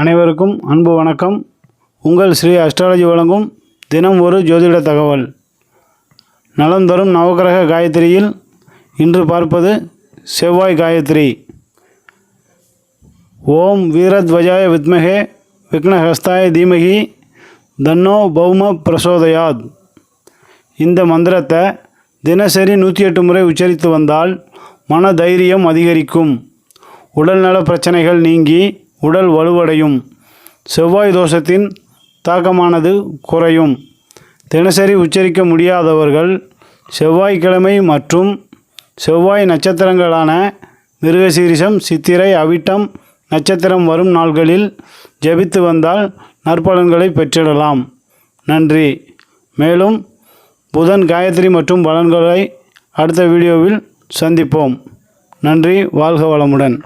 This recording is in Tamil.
அனைவருக்கும் அன்பு வணக்கம். உங்கள் ஸ்ரீ அஸ்ட்ராலஜி வழங்கும் தினம் ஒரு ஜோதிட தகவல். நலம் தரும் நவகிரக காயத்ரியில் இன்று பார்ப்பது செவ்வாய் காயத்ரி. ஓம் வீரத்வஜாய வித்மகே விக்னஹஸ்தாய தீமகி தன்னோ பௌம பிரசோதயாத். இந்த மந்திரத்தை தினசரி நூற்றி எட்டு முறை உச்சரித்து வந்தால் மன தைரியம் அதிகரிக்கும். உடல்நல பிரச்சனைகள் நீங்கி உடல் வலுவடையும். செவ்வாய் தோஷத்தின் தாக்கமானது குறையும். தினசரி உச்சரிக்க முடியாதவர்கள் செவ்வாய்க்கிழமை மற்றும் செவ்வாய் நட்சத்திரங்களான மிருகசீரிஷம் சித்திரை அவிட்டம் நட்சத்திரம் வரும் நாள்களில் ஜெபித்து வந்தால் நற்பலன்களை பெற்றிடலாம். நன்றி. மேலும் புதன் காயத்ரி மற்றும் பலன்களை அடுத்த வீடியோவில் சந்திப்போம். நன்றி. வாழ்க வளமுடன்.